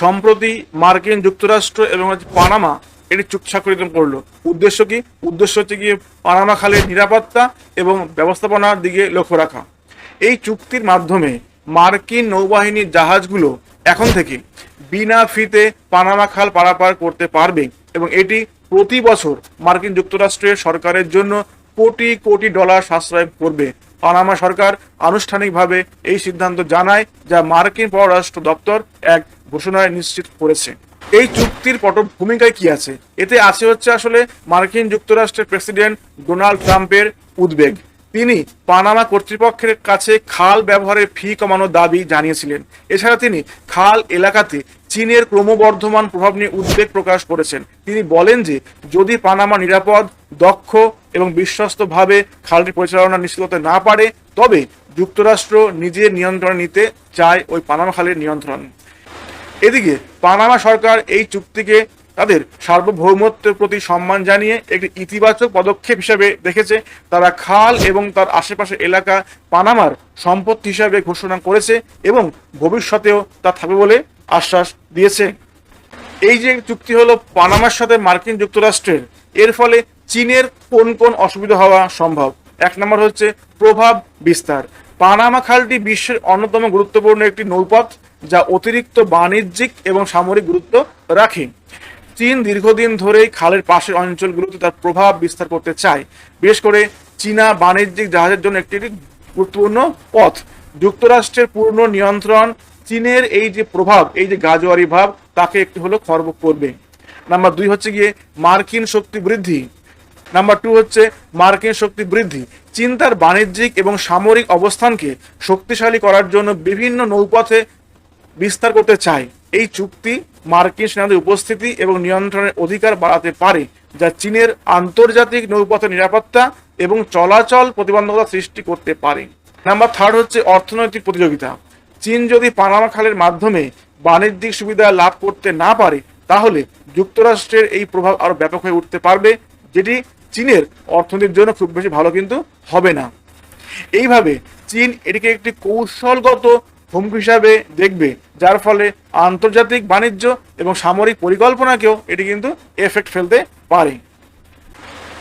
সম্প্রতি মার্কিন যুক্তরাষ্ট্র এবং পানামা এটি চুক্তি স্বাক্ষরিত করল। উদ্দেশ্য কি? উদ্দেশ্য হচ্ছে গিয়ে পানামা খালের নিরাপত্তা এবং ব্যবস্থাপনার দিকে লক্ষ্য রাখা। এই চুক্তির মাধ্যমে মার্কিন নৌবাহিনীর জাহাজগুলো এখন থেকে বিনা ফিতে পানামা খাল পারাপার করতে পারবে এবং এটি প্রতি বছর মার্কিন যুক্তরাষ্ট্রের সরকারের জন্য কোটি কোটি ডলার সাশ্রয় করবে। পানামা সরকার আনুষ্ঠানিকভাবে এই সিদ্ধান্ত জানায় যা মার্কিন পররাষ্ট্র দপ্তর এক ঘোষণায় নিশ্চিত করেছে। এই চুক্তির পট ভূমিকায় কি আছে? এতে আছে হচ্ছে আসলে মার্কিন যুক্তরাষ্ট্রের প্রেসিডেন্ট ডোনাল্ড ট্রাম্পের উদ্বেগ। তিনি পানামা কর্তৃপক্ষের কাছে খাল ব্যবহারের ফি কমানোর দাবি জানিয়েছিলেন। এছাড়া তিনি খাল এলাকাতে চীনের ক্রমবর্ধমান প্রভাব নিয়ে উদ্বেগ প্রকাশ করেছেন। তিনি বলেন যে, যদি পানামা নিরাপদ, দক্ষ এবং বিশ্বস্তভাবে খালটি পরিচালনা নিশ্চিত করতে না পারে, তবে যুক্তরাষ্ট্র নিজের নিয়ন্ত্রণে নিতে চায় ওই পানামা খালের নিয়ন্ত্রণ। এদিকে পানামা সরকার এই চুক্তিকে তাদের সার্বভৌমত্বের প্রতি সম্মান জানিয়ে একটি ইতিবাচক পদক্ষেপ হিসাবে দেখেছে। তারা খাল এবং তার আশেপাশের এলাকা পানামার সম্পত্তি হিসাবে ঘোষণা করেছে এবং ভবিষ্যতেও তা থাকবে বলে আশ্বাস দিয়েছে। এই যে চুক্তি হলো পানামার সাথে মার্কিন যুক্তরাষ্ট্রের, এর ফলে চীনের কোন কোন অসুবিধা হওয়া সম্ভব? এক নম্বর হচ্ছে প্রভাব বিস্তার। পানামা খালটি বিশ্বের অন্যতম গুরুত্বপূর্ণ একটি নৌপথ। যা অতিরিক্ত বাণিজ্যিক এবং সামরিক গুরুত্ব রাখে। চীন দীর্ঘদিন ধরেই খালের পাশের অঞ্চলগুলোতে তার প্রভাব বিস্তার করতে চায়। বিশেষ করে চীনা বাণিজ্যিক জাহাজের জন্য একটি গুরুত্বপূর্ণ পথ। যুক্তরাষ্ট্রের পূর্ণ নিয়ন্ত্রণ, চীনের এই যে প্রভাব, এই যে গাজোয়ারি ভাব, তাকে একটু হলো খর্ব করবে। নাম্বার দুই হচ্ছে গিয়ে মার্কিন শক্তি বৃদ্ধি। নাম্বার টু হচ্ছে মার্কিন শক্তি বৃদ্ধি। চীন তার বাণিজ্যিক এবং সামরিক অবস্থানকে শক্তিশালী করার জন্য বিভিন্ন নৌপথে বিস্তার করতে চায়। এই চুক্তি মার্কিন সেনাদের উপস্থিতি এবং নিয়ন্ত্রণের অধিকার বাড়াতে পারে, যা চীনের আন্তর্জাতিক নৌপথের নিরাপত্তা এবং চলাচল প্রতিবন্ধকতা সৃষ্টি করতে পারে। নাম্বার থার্ড হচ্ছে অর্থনৈতিক প্রতিযোগিতা। চীন যদি পানামা খালের মাধ্যমে বাণিজ্যিক সুবিধা লাভ করতে না পারে, তাহলে যুক্তরাষ্ট্রের এই প্রভাব আরও ব্যাপক হয়ে উঠতে পারবে, যেটি চীনের অর্থনীতির জন্য খুব বেশি ভালো কিন্তু হবে না। এইভাবে চীন এটিকে একটি কৌশলগত হুমকি হিসাবে দেখবে, যার ফলে আন্তর্জাতিক বাণিজ্য এবং সামরিক পরিকল্পনাকেও এটি কিন্তু এফেক্ট ফেলতে পারে।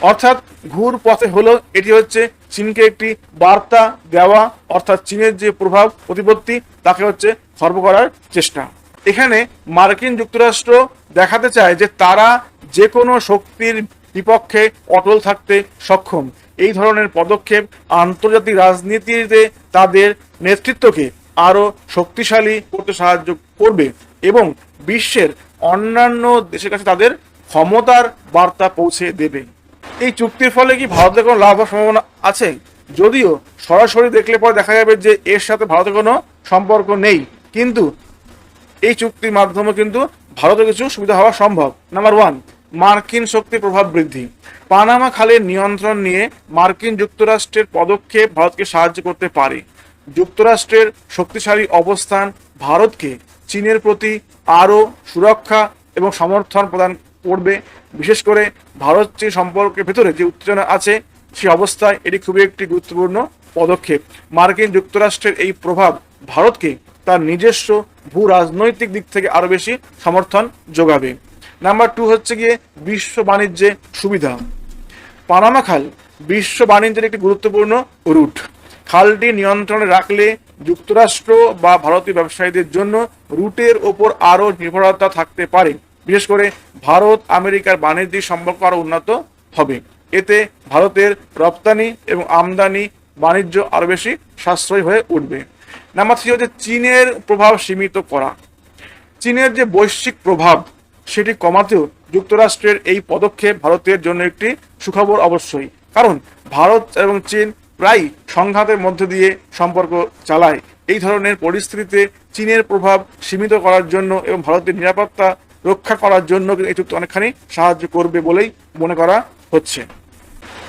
অর্থাৎ ঘুর পথে হলো এটি হচ্ছে চীনকে একটি বার্তা দেওয়া, অর্থাৎ চীনের যে প্রভাব প্রতিপত্তি, তাকে হচ্ছে খর্ব করার চেষ্টা। এখানে মার্কিন যুক্তরাষ্ট্র দেখাতে চায় যে তারা যে কোনো শক্তির বিপক্ষে অটল থাকতে সক্ষম। এই ধরনের পদক্ষেপ আন্তর্জাতিক রাজনীতিতে তাদের নেতৃত্বকে আরও শক্তিশালী করতে সাহায্য করবে এবং বিশ্বের অন্যান্য দেশের কাছে তাদের ক্ষমতার বার্তা পৌঁছে দেবে। এই চুক্তির ফলে কি ভারতের কোনো লাভ হওয়ার সম্ভাবনা আছে? যদিও সরাসরি দেখলে পরে দেখা যাবে যে এর সাথে ভারতের কোনো সম্পর্ক নেই। কিন্তু এই চুক্তির মাধ্যমে কিন্তু ভারতের কিছু সুবিধা হওয়া সম্ভব। নাম্বার ওয়ান মার্কিন শক্তি প্রভাব বৃদ্ধি। পানামা খালের নিয়ন্ত্রণ নিয়ে মার্কিন যুক্তরাষ্ট্রের পদক্ষেপ ভারতকে সাহায্য করতে পারে। যুক্তরাষ্ট্রের শক্তিশালী অবস্থান ভারতকে চীনের প্রতি আরও সুরক্ষা এবং সমর্থন প্রদান করবে। বিশেষ করে ভারত চীন সম্পর্কের ভেতরে যে উত্তেজনা আছে সেই অবস্থায় এটি খুবই একটি গুরুত্বপূর্ণ পদক্ষেপ। মার্কিন যুক্তরাষ্ট্রের এই প্রভাব ভারতকে তার নিজস্ব ভূ রাজনৈতিক দিক থেকে আরও বেশি সমর্থন যোগাবে। নাম্বার টু হচ্ছে গিয়ে বিশ্ব বাণিজ্যে সুবিধা। পানামা খাল বিশ্ব বাণিজ্যের একটি গুরুত্বপূর্ণ রুট। খালটি নিয়ন্ত্রণে রাখলে যুক্তরাষ্ট্র বা ভারতীয় ব্যবসায়ীদের জন্য রুটের ওপর আরও নির্ভরতা থাকতে পারে। বিশেষ করে ভারত, আমেরিকার বাণিজ্যিক সম্পর্ক আরও উন্নত হবে। এতে ভারতের রপ্তানি এবং আমদানি বাণিজ্য আরও বেশি সাশ্রয়ী হয়ে উঠবে। নাম্বার থ্রি হচ্ছে চীনের প্রভাব সীমিত করা। চীনের যে বৈশ্বিক প্রভাব, সেটি কমাতেও যুক্তরাষ্ট্রের এই পদক্ষেপ ভারতের জন্য একটি সুখবর অবশ্যই। কারণ ভারত এবং চীন প্রায় সংঘাতের মধ্য দিয়ে সম্পর্ক চালায়। এই ধরনের পরিস্থিতিতে চীনের প্রভাব সীমিত করার জন্য এবং ভারতের নিরাপত্তা রক্ষা করার জন্য এই চুক্তি অনেকখানি সাহায্য করবে বলেই মনে করা হচ্ছে।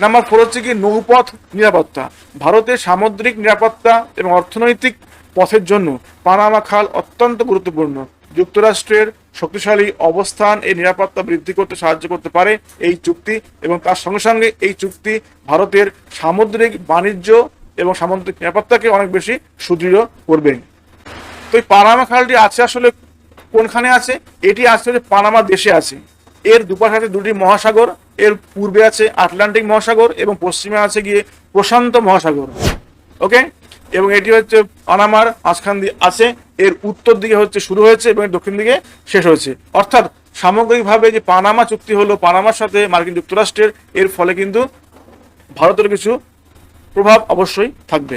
নাম্বার ফোর হচ্ছে কি নৌপথ নিরাপত্তা। ভারতের সামুদ্রিক নিরাপত্তা এবং অর্থনৈতিক পথের জন্য পানামা খাল অত্যন্ত গুরুত্বপূর্ণ। যুক্তরাষ্ট্রের শক্তিশালী অবস্থান এই নিরাপত্তা বৃদ্ধি করতে সাহায্য করতে পারে এই চুক্তি এবং তার সঙ্গে সঙ্গে এই চুক্তি ভারতের সামুদ্রিক বাণিজ্য এবং সামুদ্রিক নিরাপত্তাকে অনেক বেশি সুদৃঢ় করবে। তো এই পানামা খালটি আছে আসলে কোনখানে আছে? এটি আসলে পানামা দেশে আছে। এর দুপাশে আছে দুটি মহাসাগর, এর পূর্বে আছে আটলান্টিক মহাসাগর এবং পশ্চিমে আছে গিয়ে প্রশান্ত মহাসাগর। ওকে? এবং এটি হচ্ছে পানামার মাঝখান দিয়ে আছে। এর উত্তর দিকে হচ্ছে শুরু হয়েছে এবং দক্ষিণ দিকে শেষ হয়েছে। অর্থাৎ সামগ্রিকভাবে যে পানামা চুক্তি হলো, পানামার সাথে মার্কিন যুক্তরাষ্ট্রের, এর ফলে কিন্তু ভারতের কিছু প্রভাব অবশ্যই থাকবে।